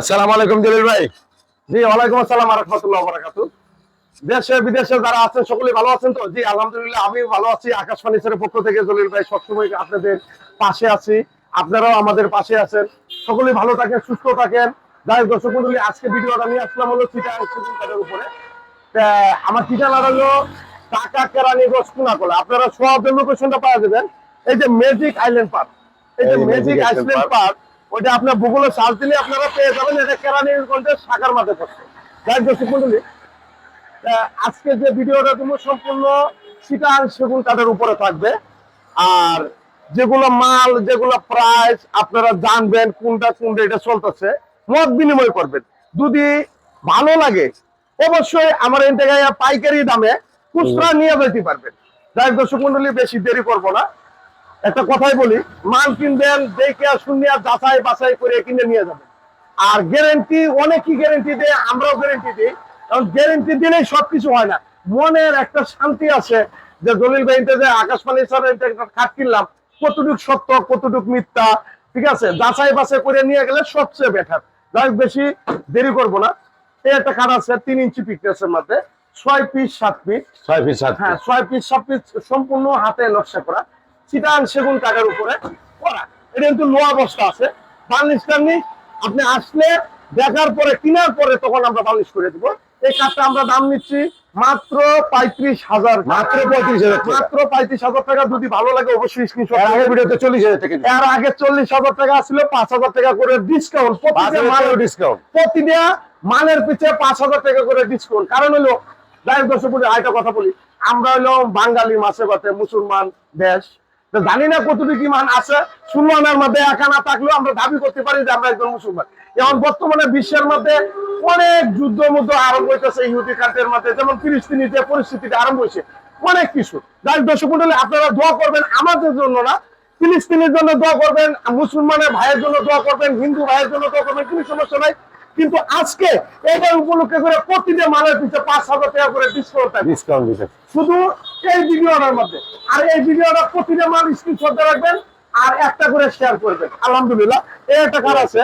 আসসালামু আলাইকুম জলিল ভাই। জি ওয়ালাইকুম আসসালাম রহমতুল্লাহ বারাকাতু দেশে বিদেশে যারা আছেন সকলে ভালো আছেন তো? জি আলহামদুলিল্লাহ আমি ভালো আছি। আকাশ ফার্নিচারের পক্ষ থেকে জলিল ভাই সবসময় আপনাদের পাশে আছি। আপনারাও আমাদের পাশে আছেন। সকলে ভালো থাকেন সুস্থ থাকেন। যাই দর্শক মন্ডলী আজকে ভিডিওটা নিয়ে আসলাম হলো সুযোগের উপরে। আমার ঠিকানা হলো টাকা কেরানীগঞ্জ কুনাকলা আপনারা সব লোকেশনটা পাওয়া যাবেন। এই যে ম্যাজিক আইল্যান্ড পার্ক এই যে ম্যাজিক আইল্যান্ড পার্ক ওইটা আপনার গুগলে সার্চ দিলে আপনারা পেয়ে যাবেন। এটা কেরানীগঞ্জের শাখার মাঝে পড়ছে। যাই দর্শক মন্ডলী আজকে যে ভিডিওটা তুমি সম্পূর্ণ সিটাং সেগুন কাঠের উপরে থাকবে। আর যেগুলো মাল যেগুলো প্রাইস আপনারা জানবেন কোনটা কোনটা এটা চলতেছে। মত বিনিময় করবেন। যদি ভালো লাগে অবশ্যই আমার এই জায়গায় পাইকারি দামে খুচরা নিয়ে যেতে পারবেন। যাই দর্শক মন্ডলী বেশি দেরি করব না। একটা কথাই বলি মাল কিনবেন দেখে শুনিয়া যাচাই বাছাই করে কিনে নিয়ে যাবেন। আর গ্যারেন্টি অনেকই গ্যারেন্টি দেয় আমরাও গ্যারেন্টি দিই। কারণ গ্যারেন্টি দিলেই সবকিছু হয় না। মনের একটা শান্তি আছে যে দলিল ভাইতে যে আকাশবাণী স্যার একটা খাট কিনলাম কতটুক সত্য কতটুক মিথ্যা ঠিক আছে? যাচাই বাছাই করে নিয়ে গেলে সবচেয়ে বেটার যাই বেশি দেরি করব না। এই একটা খাট আছে তিন ইঞ্চি পিকনেসের মধ্যে। ছয় পিস সাত পিস ছয় পিস হ্যাঁ ছয় পিস সাত পিস সম্পূর্ণ হাতে নকশা করা। চিটাং সেগুন কাঠের উপরে করা। এটা কিন্তু লোয়া বস্তা আছে। বার্নিশ টার্নিশ আপনি আসলে দেখার পরে কেনার পরে তখন আমরা বার্নিশ করে দিব। এই কাঠটা আমরা দাম নিচ্ছি মাত্র পঁয়ত্রিশ হাজার মাত্র 35,000 টাকা। মাত্র পঁয়ত্রিশ হাজার টাকা। যদি ভালো লাগে অবশ্যই স্ক্রিনশট ভিডিওতে চল্লিশ হাজার টাকা এর আগে চল্লিশ হাজার টাকা ছিল পাঁচ হাজার টাকা করে ডিসকাউন্ট হাজার ডিসকাউন্ট প্রতিটা মালের পিছে পাঁচ হাজার টাকা করে ডিসকাউন্ট কারণ হলো হোক দর্শক আরেকটা কথা বলি। আমরা হলো বাঙালি মাসে মুসলমান দেশ। জানি না কতটুকু মান আছে। সুলমানের মধ্যে একা না থাকলেও আমরা দাবি করতে পারি যে আমরা একজন মুসলমান। এখন বর্তমানে বিশ্বের মধ্যে অনেক যুদ্ধ মুদ্ধ আরম্ভ হইতেছে ইহুদি কান্টের মধ্যে যেমন ফিলিস্তিনি যে পরিস্থিতিটা আরম্ভ হয়েছে। অনেক কিছু। যাই দর্শক মন্ডলী আপনারা দোয়া করবেন আমাদের জন্য না ফিলিস্তিনের জন্য দোয়া করবেন মুসলমানের ভাইয়ের জন্য দোয়া করবেন হিন্দু ভাইয়ের জন্য দোয়া করবেন কোনো সমস্যা নাই। কিন্তু আজকে এটা উপলক্ষে করে প্রতিটা মালের পিছনে পাঁচ হাজার টাকা করে ডিসকাউন্ট ডিসকাউন্ট শুধু এই ভিডিওটার মধ্যে। আর এই ভিডিওটা প্রতিটা মাল স্ক্রিনশট রাখবেন আর একটা করে শেয়ার করবেন। আলহামদুলিল্লাহ এই একটা কার আছে?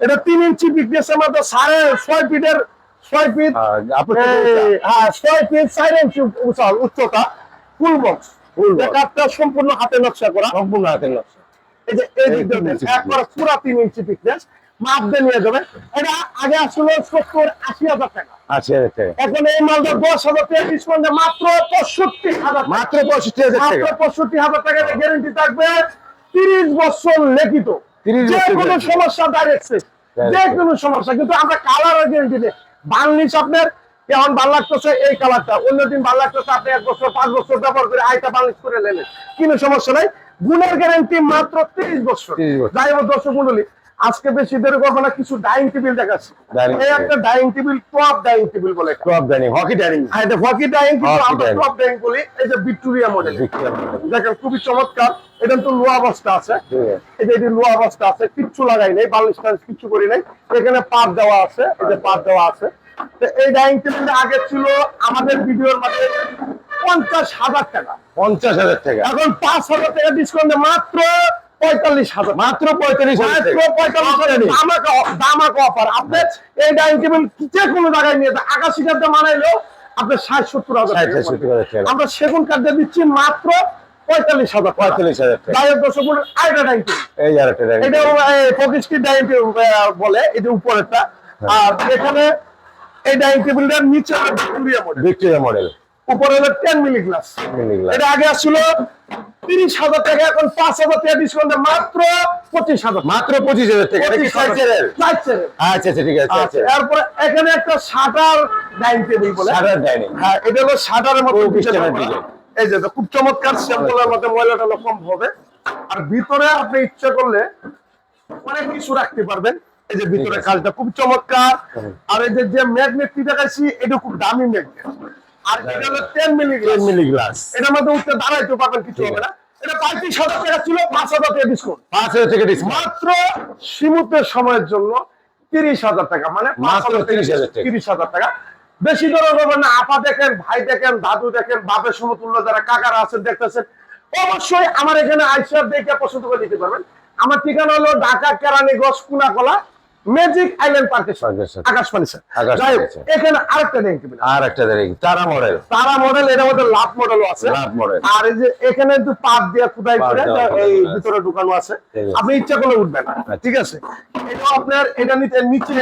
এটা তিন ইঞ্চি পিকনেসের মধ্যে সাড়ে ছয় ফিটের ছয় ফিট এই, হ্যাঁ ছয় ফিট চার ইঞ্চি উচ্চ- উচ্চতা ফুল বক্স কাঠটা সম্পূর্ণ হাতে নকশা করা। সম্পূর্ণ হাতের নকশা। এই যে এই ইঞ্চি একবার পুরা তিন ইঞ্চি পিকনেস মাপ দিয়ে নিয়ে যাবে। এটা আগে আসলে সত্তর আশি হাজার টাকা। আশি হাজার টাকা। এখন এই মালটা দশ হাজার টাকা ডিসকাউন্টে মাত্র পঁয়ষট্টি হাজার মাত্র পঁয়ষট্টি হাজার মাত্র পঁয়ষট্টি হাজার টাকা গ্যারেন্টি থাকবে। তিরিশ বছর লিখিত। যে কোনো সমস্যা ডাইরেক্ট যে কোনো সমস্যা কিন্তু আমরা কালারের গ্যারেন্টি নেই। বার্নিশ আপনার কেমন ভালো লাগতেছে এই কালারটা অন্যদিন ভালো লাগতেছে আপনি এক বছর পাঁচ বছর ব্যবহার করে আইটা বার্নিশ করে নেলেন কোনো সমস্যা নাই। গুণের গ্যারেন্টি মাত্র তিরিশ বছর। 30 বছর। যাই হোক দর্শক মন্ডলী আজকে বেশি দেরি করব না কিছু ডাইনিং টেবিল দেখাচ্ছি। এই একটা dining table top dining table বলে টপ ডাইনিং হকি ডাইনিং আর এটা হকি ডাইনিং কিন্তু আমরা টপ ডাইনিং বলি এই যে ভিক্টোরিয়া মডেল দেখেন খুবই চমৎকার। এটা তো লোয়া অবস্থা আছে। এই যে এটি লোয়া অবস্থা আছে কিচ্ছু লাগাই নাই বালিশ কিচ্ছু করি নাই। এখানে পাত দেওয়া আছে এই যে পাত দেওয়া আছে। তো এই ডাইনিং টেবিলটা আগে ছিল আমাদের ভিডিওর মধ্যে পঞ্চাশ হাজার টাকা। পঞ্চাশ হাজার টাকা। এখন পাঁচ হাজার টাকা ডিসকাউন্টে মাত্র পঁয়তাল্লিশ হাজার। মাত্র পঁয়তাল্লিশ মাত্র পঁয়তাল্লিশ হাজার দামাক দামাক অফার আপনি এই ডাইনিং টেবিল যে কোনো জায়গায় নিয়ে আকাশি কাঠে মানাইলেও আপনার ষাট সত্তর হাজার। আমরা সেগুন দিচ্ছি মাত্র পঁয়তাল্লিশ হাজার পঁয়তাল্লিশ হাজার ডাইরেক্ট দর্শক আরেকটা ডাইনিং এই আর ডাইনিং এটা ফকিস্টি ডাইনিং টেবিল বলে এটা উপরেরটা। হ্যাঁ। আর এখানে এই ডাইনিং টেবিলটার নিচে ভিক্টোরিয়া মডেল ভিক্টোরিয়া মডেল উপরে হলো টেন মিলি গ্লাস এটা আগে আসছিল তিরিশ হাজার টাকা এখন পাঁচ হাজার টাকা ডিসকাউন্টে মাত্র পঁচিশ হাজার মাত্র পঁচিশ হাজার টাকা। আচ্ছা আচ্ছা ঠিক আছে আচ্ছা, আচ্ছা। এখানে একটা শাটার ডাইনিং টেবিল বলে। সাদার ডাইনিং। হ্যাঁ এটা হলো শাটারের মতো। এই যে খুব চমৎকার স্যাম্পলের মধ্যে ময়লাটা কম হবে। আর ভিতরে আপনি ইচ্ছা করলে অনেক কিছু রাখতে পারবেন। এই যে ভিতরে। কাজটা খুব চমৎকার। আর এই যে যে ম্যাগনেটটি দেখাচ্ছি এটা খুব দামি ম্যাগনেট। আর এটা হলো ten milli ten milli glass এটার মধ্যে উঠতে দাঁড়াইতে পারবেন কিছু হবে না। এটা পঁয়ত্রিশ হাজার টাকা ছিল পাঁচ হাজার টাকা ডিসকাউন্ট পাঁচ হাজার টাকা ডিসকাউন্ট মাত্র সীমিত সময়ের জন্য তিরিশ হাজার টাকা মানে মাত্র 30,000 টাকা। তিরিশ হাজার টাকা। বেশি দর করবেন না আপা দেখেন ভাই দেখেন দাদু দেখেন বাপের সমতুল্য যারা কাকারা আছেন দেখতেছেন অবশ্যই আমার এখানে আইসার দেখে পছন্দ করে দিতে পারবেন। আমার ঠিকানা হলো ঢাকা কেরানীগঞ্জ কুনাকলা ম্যাজিক আইল্যান্ড পার্কের সাথে পার্কের সাথে। আকাশ ফার্নিচার আকাশ যাই এখানে আরেকটা একটা দেখি তারা মডেল তারা মডেল এর মধ্যে লাভ মডেলও আছে। লাভ মডেল আর এই যে এখানে একটু পাত দিয়ে খুদাই পাত করে এই ভিতরে ঢুকানো আছে। আপনি ইচ্ছা করলে উঠবেন। ঠিক আছে? এটা আপনার এটা নিচে নিচে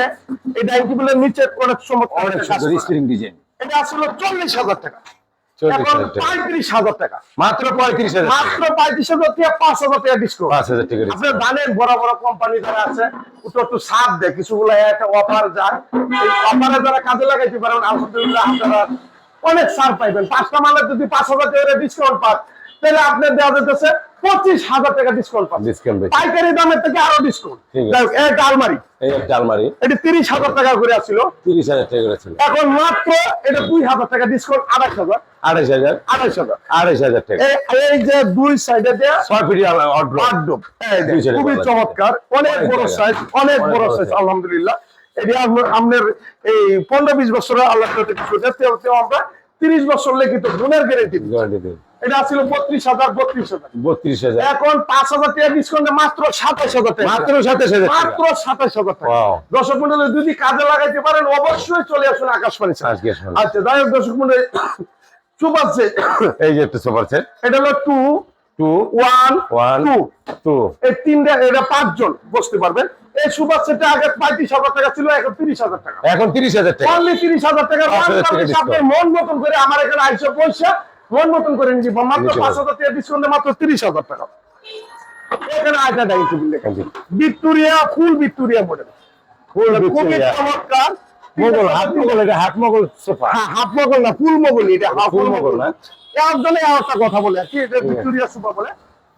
এই ডাইনিং টেবিলের নিচে অনেক চমৎকার অনেক সুন্দর ডিজাইন এটা আসলে চল্লিশ হাজার টাকা। চল্লিশ এখন হাজার টাকা। পঁয়ত্রিশ হাজার টাকা। মাত্র পঁয়ত্রিশ হাজার মাত্র পঁয়ত্রিশ হাজার থেকে পাঁচ হাজার টাকা ডিসকাউন্ট পাঁচ হাজার টাকা আপনি জানেন বড় বড় কোম্পানি যারা আছে একটু সাপ দেয় কিছুগুলো একটা অফার যায়। এই অফারে যারা কাজে লাগাইতে পারেন আলহামদুলিল্লাহ আপনারা অনেক ছাড় পাইবেন। পাঁচটা মালের যদি পাঁচ হাজার টাকা ডিসকাউন্ট পান তাহলে আপনার দেওয়া যেতেছে পঁচিশ হাজার টাকা ডিসকাউন্ট পাবেন ডিসকাউন্ট পাইকারি দামের থেকে আরও ডিসকাউন্ট একটা আলমারি। এই একটা আলমারি। এটি তিরিশ হাজার টাকা করে আসছিল তিরিশ হাজার টাকা করে ছিল। এখন মাত্র এটা দুই হাজার টাকা ডিসকাউন্ট আড়াইশ হাজার। আড়াইশ হাজার? আড়াইশ হাজার। আড়াইশ হাজার টাকা। এই- যে দুই সাইডে দেয়া ছয় ফিটি খুবই চমৎকার। অনেক বড় সাইজ অনেক বড় সাইজ আলহামদুলিল্লাহ। এটি আপনার এই পনেরো বিশ বছরের আল্লাহ আমরা তিরিশ বছর লিখিত গুণের গ্যারেন্টি গ্যারান্টি এটা ছিল বত্রিশ হাজার বত্রিশ হাজার। বত্রিশ হাজার। এখন পাঁচ হাজার টাকা ডিসকাউন্টে মাত্র সাতাশ হাজার টাকা। মাত্র সাতাশ হাজার মাত্র সাতাশ হাজার টাকা। দর্শক মন্ডলী যদি কাজে লাগাইতে পারেন অবশ্যই চলে আসুন আকাশ পানি আজকে শোনো। আচ্ছা যাই হোক দর্শক মন্ডলী এই যে একটা সুপার সেট। এটা হলো two two one one two. Two. এই তিনটা এটা পাঁচজন বসতে পারবেন। এই সুপার সেটটা আগে পঁয়ত্রিশ হাজার টাকা ছিল এখন তিরিশ হাজার টাকা। এখন তিরিশ হাজার টাকা। অনলি তিরিশ হাজার টাকা মন মতন করে আমার এখানে আইসে পয়সা মন মতন করে নিয়ে মাত্র পাঁচ হাজার টাকা ডিসকাউন্টে মাত্র তিরিশ হাজার টাকা। এখানে আয়টা টেবিল লেখা ভিক্টোরিয়া ফুল ভিক্টোরিয়া মডেল খুবই চমৎকার। মোগল হাত মোগল এটা হাত মোগল সোফা। হ্যাঁ হাফ মোগল না ফুল মোগল এটা হাফ ফুল মোগল। না? একজনে একটা কথা বলে কি এটা ভিক্টোরিয়া বলে।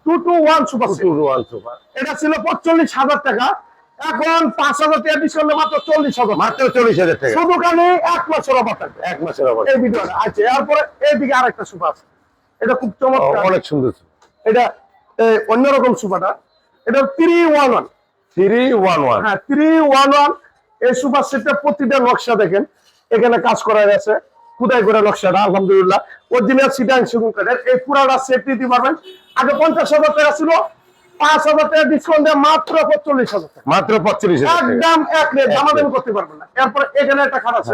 Two two one two one sofa. এটা ছিল পঁচল্লিশ হাজার টাকা। এখন পাঁচ হাজার টাকা ডিসকাউন্টে মাত্র চল্লিশ হাজার। মাত্র চল্লিশ হাজার টাকা। শুধু কানে এক মাসের অফার থাকবে। এক মাসের আবার এই ভিডিওটা আচ্ছা এরপরে এইদিকে আরেকটা সুপা আছে। এটা খুব চমৎকার। অনেক সুন্দর এটা অন্যরকম সুপাটা এটা three one one three one one হ্যাঁ থ্রি ওয়ান ওয়ান এই সুপার সেটটা প্রতিটা নকশা দেখেন। এখানে কাজ করা গেছে। খুদাই করে নকশাটা? আলহামদুলিল্লাহ। অরিজিনাল সিটাং সেগুন কাঠের এই পুরাটা সেট দিতে পারবেন। আগে পঞ্চাশ হাজার টাকা ছিল পাঁচ হাজার টাকা ডিসকাউন্ট দিয়ে মাত্র পঁচল্লিশ হাজার টাকা। মাত্র হাজার একদম এক রেট দামাদামি করতে পারবেন না। এরপরে এখানে একটা খাট আছে।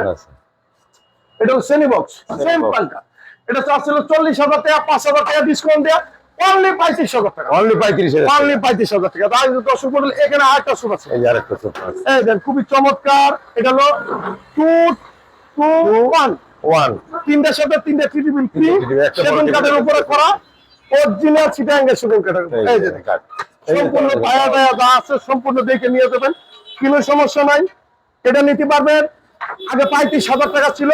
এটা হলো সেমি বক্স সেম পাল্টা। এটা চাচ্ছিল চল্লিশ হাজার টাকা পাঁচ হাজার টাকা ডিসকাউন্ট দেওয়া অনলি পঁয়ত্রিশ হাজার টাকা। অনলি পঁয়ত্রিশ হাজার অনলি পঁয়ত্রিশ হাজার টাকা। তাই যদি দর্শক মন্ডলী এখানে আরেকটা সুপ আছে। এই আরেকটা সোফা আছে। এই দেন খুবই চমৎকার। এটা হলো টু টু ওয়ান ওয়ান তিনটার সাথে তিনটা টিটিবিল ফ্রি সেগুন কাঠের উপরে করা। অরিজিনাল চিটাঙ্গের সেগুন কাঠের এই যে। সম্পূর্ণ। পায়া টায়া যা আছে সম্পূর্ণ দেখে নিয়ে যাবেন। কোনো সমস্যা নাই। এটা নিতে পারবেন। আগে পঁয়ত্রিশ হাজার টাকা ছিল।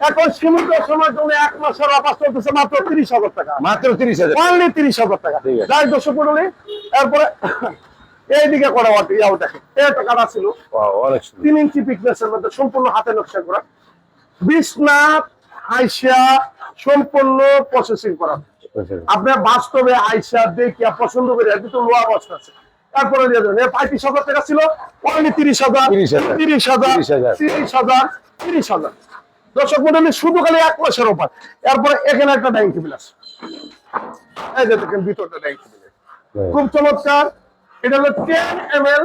এখন সীমিত সময়ের জন্য এক মাসের অফার চলতেছে মাত্র তিরিশ হাজার টাকা। মাত্র তিরিশ হাজার। অনলি তিরিশ হাজার টাকা। যাই দর্শক মন্ডলী এরপরে এইদিকে করা ইয়াও দেখেন। এই একটা কাটা ছিল অনেক তিন ইঞ্চি পিকনেসের মধ্যে সম্পূর্ণ হাতে নকশা করা। বিছনাথ আইসা সম্পূর্ণ প্রসেসিং করা। আপনার বাস্তবে আইসা দেখিয়া পছন্দ করে এটি তো লোয়া অবস্থা আছে। তারপরে পঁয়ত্রিশ হাজার টাকা ছিল অনলি তিরিশ হাজার 30,000 তিরিশ হাজার তিরিশ হাজার। তিরিশ হাজার দর্শক মন্ডলী শুধু খালি এক মাসের ওপর এরপরে এখানে একটা ডাইনিং টেবিল আছে। এই যে দেখেন ভিতরটা ডাইনিং টেবিল। খুব চমৎকার। এটা হলো টেন এম এল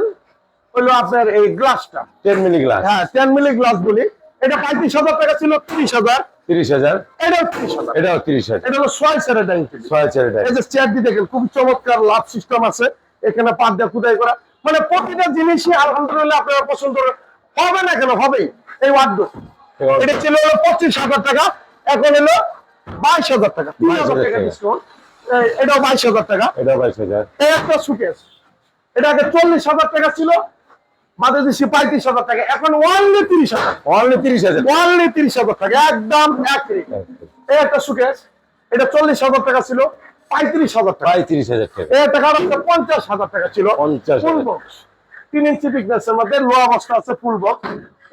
হলো আপনার এই গ্লাসটা। টেন মিলি গ্লাস হ্যাঁ টেন মিলি গ্লাস বলি। এটা পঁয়ত্রিশ হাজার টাকা ছিল তিরিশ হাজার। তিরিশ হাজার। এটাও তিরিশ হাজার। এটাও তিরিশ হাজার। এটা হলো ছয় সেরের ডাইনিং ছয় চারি টাকা এই চেয়ার দিয়ে দেখেন খুব চমৎকার লাভ সিস্টেম আছে। এখানে দিয়ে খুদাই করা। মানে প্রতিটা জিনিসই আলহামদুলিল্লাহ আপনারা পছন্দ হবে। না কেন? হবেই। এই ওয়ার্ড এটা ছিল হলো পঁচিশ হাজার টাকা। এখন হলো বাইশ হাজার টাকা। তিন হাজার টাকা টাকা। ডিসকাউন্ট এটাও বাইশ হাজার টাকা। এটাও বাইশ হাজার। একটা সুকেস এটা আগে চল্লিশ হাজার টাকা ছিল। বাদে দিচ্ছি পঁয়ত্রিশ হাজার টাকা এখন ওয়ানলি তিরিশ হাজার। অনলি তিরিশ হাজার। ওয়ানলি তিরিশ হাজার টাকা একদম এক এই একটা সুকেস এটা চল্লিশ হাজার টাকা ছিল। পঁয়ত্রিশ হাজার টাকা। পঁয়ত্রিশ হাজার টাকা। এই টাকা পঞ্চাশ হাজার টাকা ছিল। 50,000 তিন ইঞ্চি বিগনেসের মধ্যে লো অবস্থা আছে ফুল বক্স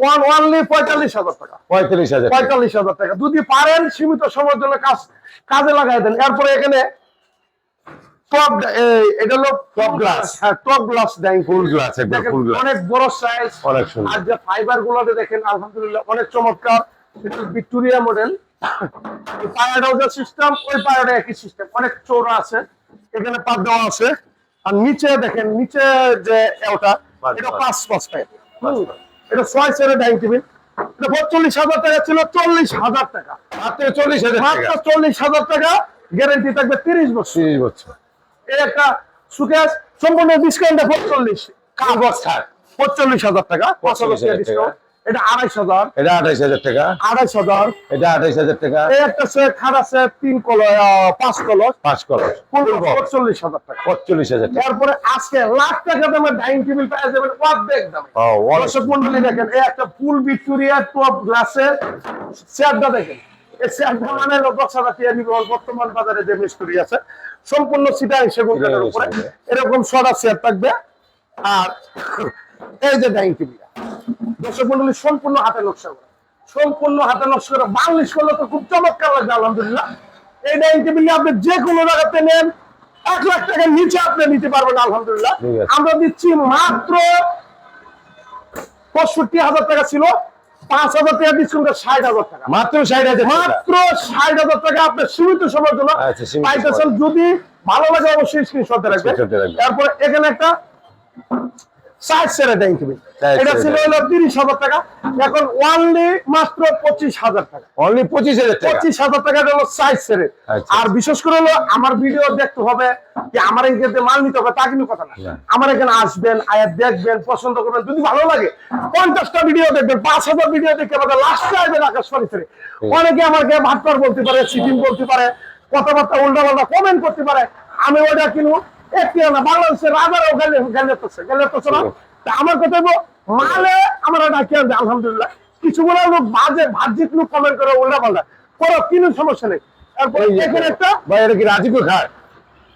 ওয়ান পঁয়তাল্লিশ হাজার টাকা। পঁয়ত্রিশ হাজার পঁয়তাল্লিশ হাজার টাকা। যদি পারেন সীমিত সময়ের জন্য কাজ কাজে লাগাই দেন। এরপরে এখানে টপ এটা হলো টপ গ্লাস হ্যাঁ top glass then full glass একবার ফুল গ্লাস অনেক বড় সাইজ অনেক সুন্দর। আর যে ফাইবার গুলোতে দেখেন আলহামদুলিল্লাহ অনেক চমৎকার। ভিক্টোরিয়া মডেল পায়াটাও যে সিস্টেম ওই পায়াটা একই সিস্টেম অনেক চৌড়া আছে। এখানে পাত দেওয়া আছে। আর নিচে দেখেন নিচে যে ওটা পাঁচ এটা পাঁচ। পাঁচ ছয় ডাইনিং টেবিল। এটা পঁয়তাল্লিশ হাজার টাকা ছিল চল্লিশ হাজার টাকা। চল্লিশ হাজার চল্লিশ হাজার টাকা গ্যারেন্টি থাকবে তিরিশ বছর। তিরিশ বছর। এই একটা সুকেশ সম্পূর্ণ ডিসকাউন্টে পঁয়তাল্লিশ। কার? বক্স থাক পঁয়তাল্লিশ হাজার টাকা পাঁচ হাজার 45,000 টাকা। ডিসকাউন্ট এটা আড়াইশ হাজার। এটা আঠাইশ হাজার টাকা। আড়াইশ হাজার। এটা আঠাইশ হাজার টাকা। এই একটা সে খাট আছে তিন কলস পাঁচ কলস। পাঁচ কলস। পঁয়তাল্লিশ হাজার টাকা। পঁয়তাল্লিশ হাজার টাকা। তারপরে আজকে লাখ টাকা ডাইনিং টেবিল পাওয়া যাবেন অর্ধেক দামে। ও, অনেক দর্শক মন্ডলী দেখেন এই একটা ফুল ভিক্টোরিয়া টপ গ্লাসের চেয়ারটা দেখেন। এই চেয়ারটা হলো দশ হাজার টাকা নিবে। বর্তমান বাজারে যে মিস্ত্রি আছে সম্পূর্ণ সিটা সেগুন কাঠের উপরে। এরকম সরা চেয়ার থাকবে। আর এই যে ডাইনিং টেবিল দর্শক মন্ডলী সম্পূর্ণ হাতে নকশা করা। সম্পূর্ণ হাতে নকশা করা। বাংলিশ করলে তো খুব চমৎকার লাগবে আলহামদুলিল্লাহ। এই ডাইনিং টেবিল আপনি যে কোনো জায়গাতে নেন এক লাখ টাকার নিচে আপনি নিতে পারবেন আলহামদুলিল্লাহ। আমরা দিচ্ছি মাত্র পঁয়ষট্টি হাজার টাকা ছিল। পাঁচ হাজার টাকা ডিসকাউন্টে ষাট হাজার টাকা। মাত্র ষাট হাজার মাত্র ষাট হাজার টাকা আপনার সীমিত সময়ের জন্য আচ্ছা, পাইতেছেন। যদি ভালো লাগে অবশ্যই স্ক্রিনশটে রাখবেন। Screenshot-এ তারপরে এখানে একটা সাইড সেরে তুমি। এটা ছিল হলো তিরিশ হাজার টাকা। এখন ওয়ানলি মাত্র পঁচিশ হাজার টাকা। অনলি পঁচিশ হাজার পঁচিশ হাজার টাকা হলো সাইজ সেরে। আচ্ছা। আর বিশেষ করে হলো আমার ভিডিও দেখতে হবে যে আমার এখানে মাল নিতে হবে তা কিন্তু কথা না। আমার এখানে আসবেন আয়াত দেখবেন পছন্দ করবেন। যদি ভালো লাগে পঞ্চাশটা ভিডিও দেখবেন পাঁচ হাজার ভিডিও দেখে আমাদের লাস্টে আসবেন আকাশবাণী ছেড়ে অনেকে আমাকে ভাটপার বলতে পারে সিটিং বলতে পারে কথাবার্তা উল্টা পাল্টা কমেন্ট করতে পারে আমি ওটা কিনবো। একটি না বাংলাদেশের রাজারাও গেলে গেলে তোছে গেলে তোছে না। আমার কথা হলো মালে আমরা ডাকি আনবে আলহামদুলিল্লাহ। কিছুগুলো লোক বাজে বাহ্যিক লোক কমেন্ট করে উল্টা পাল্টা। করো কিনুন সমস্যা নেই। তারপরে এই যে এখানে একটা ভাই এটা কি রাজীব খাট?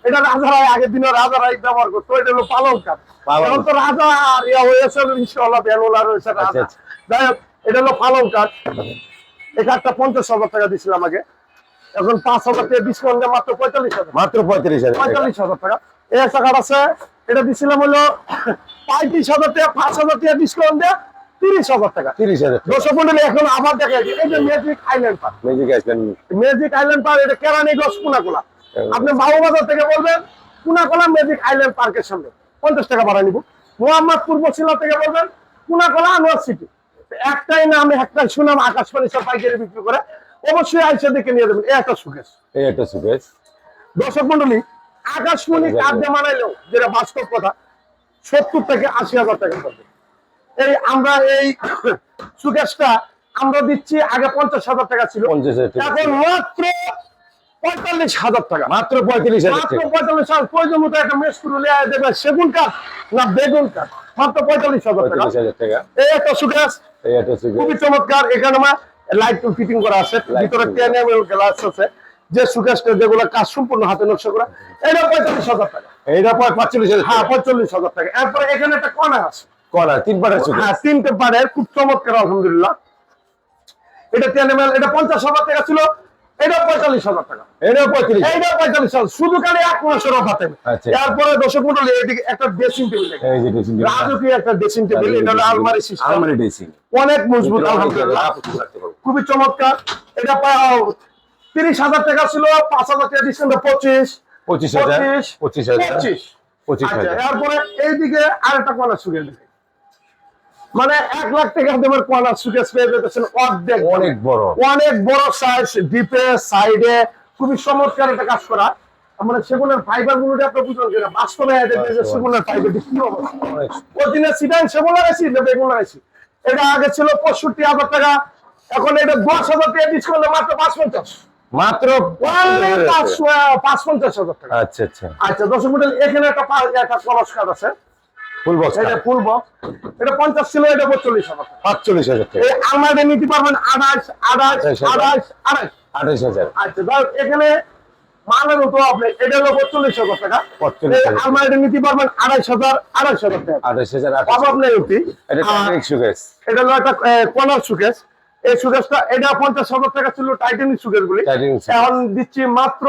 এটা রাজারাই আগের দিনে রাজারাই ব্যবহার করতো এটা হলো পালং কাঠ এখন তো রাজা আর ইয়া হয়েছে ইনশাল্লাহ বেলোলা রয়েছে রাজা। আচ্ছা, আচ্ছা। যাই হোক এটা হলো পালং কাঠ এই কাঠটা পঞ্চাশ হাজার টাকা দিছিলাম আগে। এখন পাঁচ হাজার টাকা ডিসকাউন্ট মাত্র পঁয়তাল্লিশ হাজার। মাত্র হাজার পঁয়তাল্লিশ হাজার টাকা। এই একটা কাঠ আছে এটা দিছিলাম হলো পঁয়ত্রিশ হাজার টাকা পাঁচ হাজার টাকা ডিসকাউন্ট দিয়ে তিরিশ হাজার টাকা। তিরিশ হাজার এখন আবার দেখা এই যে magic island park magic Iceland magic island park এটা কেরানীগঞ্জ পুনাকোলা। আপনি বাবুবাজার থেকে বলবেন পুনাকোলা ম্যাজিক আইল্যান্ড পার্কের সামনে। পঞ্চাশ টাকা ভাড়া নিব। মোহাম্মদপুর বসিলা থেকে বলবেন পুনাকোলা আনোয়ার সিটি একটাই না আমি একটাই শুনাম আকাশবাণী সব পাইকারি বিক্রি করে। অবশ্যই আইসা দেখে নিয়ে এই একটা সুকেশ এই একটা সুকেশ দর্শক মন্ডলী দিয়ে মানাইলেও যেটা বাস্তব কথা সত্তর থেকে আশি হাজার টাকা পড়বে এই আমরা এই সুকেশটা আমরা দিচ্ছি আগে পঞ্চাশ হাজার টাকা ছিল। এখন মাত্র পঁয়তাল্লিশ হাজার টাকা। মাত্র হাজার মাত্র পঁয়তাল্লিশ হাজার। প্রয়োজন মতো একটা মেস করে লিয়ে দেবে সেগুন কাঠ না বেগুন কাঠ? মাত্র পঁয়তাল্লিশ হাজার টাকা। এই একটা সুকেশ। খুবই চমৎকার। এখানে আমার লাইট ফিটিং করা আছে। ভিতরে টেন এম গ্লাস আছে। যে সুকেশটা যেগুলো কাজ সম্পূর্ণ হাতে নকশা করা এটা পঁয়তাল্লিশ হাজার টাকা। এইটা পঁয়- পাঁচচল্লিশ হাজার হ্যাঁ পঁয়তাল্লিশ হাজার টাকা। এরপরে এখানে একটা কর্নার আছে। কলার তিন পাটের সুকেশ। হ্যাঁ তিনটে পাড়ের খুব চমৎকার আলহামদুলিল্লাহ। এটা টেন এম এটা পঞ্চাশ হাজার টাকা ছিল এটা পঁয়তাল্লিশ হাজার টাকা। এটাও পঁয়ত্রিশ এইটা পঁয়তাল্লিশ হাজার শুধু খালি এক মাসের আচ্ছা। এরপরে দর্শক মন্ডলী এদিকে একটা ড্রেসিং টেবিল রাজকীয় একটা ড্রেসিং টেবিল এটা হলো আলমারি আলমারি ড্রেসিং অনেক মজবুত আলহামদুলিল্লাহ। খুবই চমৎকার। এটা তিরিশ হাজার টাকা ছিল পাঁচ হাজার টাকা ডিসকাউন্ট পঁচিশ পঁচিশ হাজার পঁচিশ হাজার পঁচিশ। আচ্ছা হাজার। এরপরে এইদিকে আরেকটা কর্নার সুকেশ দিকে। মানে এক লাখ টাকা দেবের কর্নার সুকেশ পেয়ে যেতেছেন অর্ধেক অনেক বড়। অনেক বড় সাইজ ডিপে সাইডে খুবই চমৎকার একটা কাজ করা। মানে সেগুনের ফাইবারগুলো আপনি বুঝলেন কিনা বাস্তবে সেগুনের ফাইবার কি অবস্থা সেগুন লাগাইছি না বেগুন লাগাইছি? এটা আগে ছিল পঁয়ষট্টি হাজার টাকা এখন এটা দশ হাজার টাকা ডিসকাউন্ট মাত্র পাঁচ পঞ্চাশ। মাত্র পাঁচ পঞ্চাশ হাজার টাকা। আচ্ছা আচ্ছা। আচ্ছা দর্শক এখানে একটা একটা কলস কার্ড আছে। ফুল বক্স এটা ফুল বক্স। এটা পঞ্চাশ ছিল এটা পঁয়তাল্লিশ হাজার টাকা। পাঁচচল্লিশ হাজার টাকা। এই আলমারি নিতে পারবেন আঠাশ আঠাশ আঠাশ হাজার। আঠাশ আঠাশ। আঠাশ হাজার। আচ্ছা ধর এখানে মালের আপনি এটা হলো পঁয়তাল্লিশ হাজার টাকা। 45 হাজার। আলমারিটা নিতে পারবেন আড়াইশ হাজার আড়াইশ হাজার টাকা। আঠাশ হাজার অতি এটা সুকেশ এটা হলো একটা কর্নার সুকেস এই সুকেসটা এটা পঞ্চাশ হাজার টাকা ছিল টাইটানিক সুকেস গুলি। এখন দিচ্ছি মাত্র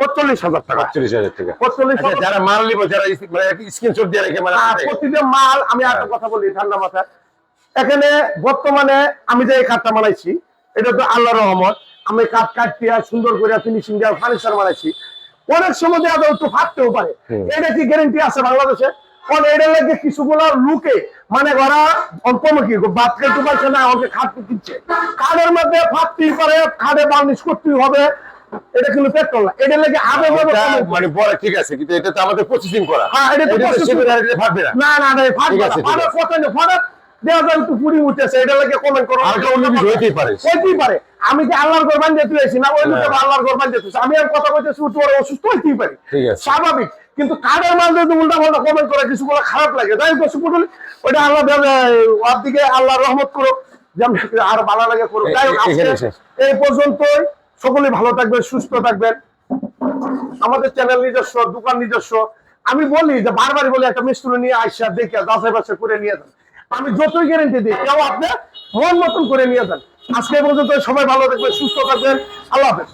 পঁয়তাল্লিশ হাজার টাকা। পাঁচচল্লিশ হাজার টাকা। পঁয়তাল্লিশ আচ্ছা, যারা মাল নিব যারা স্ক্রিনশট দিয়ে রেখে মানে প্রতিটা মাল আমি একটা কথা বলি ঠান্ডা মাথায়। এখানে বর্তমানে আমি যে এই কাঠটা বানাইছি এটা তো আল্লাহ রহমত। আমি কাঠ কাটতে সুন্দর করে ফিনিশিং দেওয়া ফার্নিচার বানাইছি। অনেক সময় ফাটতেও পারে। এটা কি গ্যারেন্টি আছে বাংলাদেশে? কারণ এটা লাগে কিছুগুলা লুকে মানে ওরা অল্পমুখী না খাটতে দিচ্ছে মধ্যে ফাটতেই পারে খাদে বার্নিশ করতেই হবে এটা কিন্তু পেট্রোল না। এটা লাগে মানে পরে ঠিক আছে কিন্তু এটা তো আমাদের প্রসেসিং করা। হ্যাঁ, এটা তো processing ফাটবে না। না না না ফাটবে না। আছে। কথা নেই ফাটার দেওয়া যায় একটু পুরি উঠতেছে এটা লাগে কমেন্ট করো। আর অন্য কিছু হইতেই পারে। হইতেই পারে। আমি কি আল্লাহর কোরবান দিতে না ওই লোকে না। আল্লাহর কোরবান দিতে আমি আর কথা কইতেছি উঠতে অসুস্থ হইতেই পারে। স্বাভাবিক। কিন্তু কাদের মাঝে যদি উল্টা পাল্টা কমেন্ট করে কিছু গুলো খারাপ লাগে। তাই তো সুপুটুল ওইটা আল্লাহ ওর দিকে আল্লাহ রহমত করো যেমন আর ভালো লাগে করো শেষ। এই পর্যন্তই। সকলে ভালো থাকবেন সুস্থ থাকবেন। আমাদের চ্যানেল নিজস্ব দোকান নিজস্ব। আমি বলি যে বারবার বলি একটা মিস্ত্রি নিয়ে আইসা দেখে যাচাই বাছাই করে নিয়ে যান। আমি যতই গ্যারেন্টি দিই কেউ আপনি মন মতন করে নিয়ে যান। আজকে পর্যন্ত সবাই ভালো থাকবেন সুস্থ থাকবেন। আল্লাহ হাফেজ।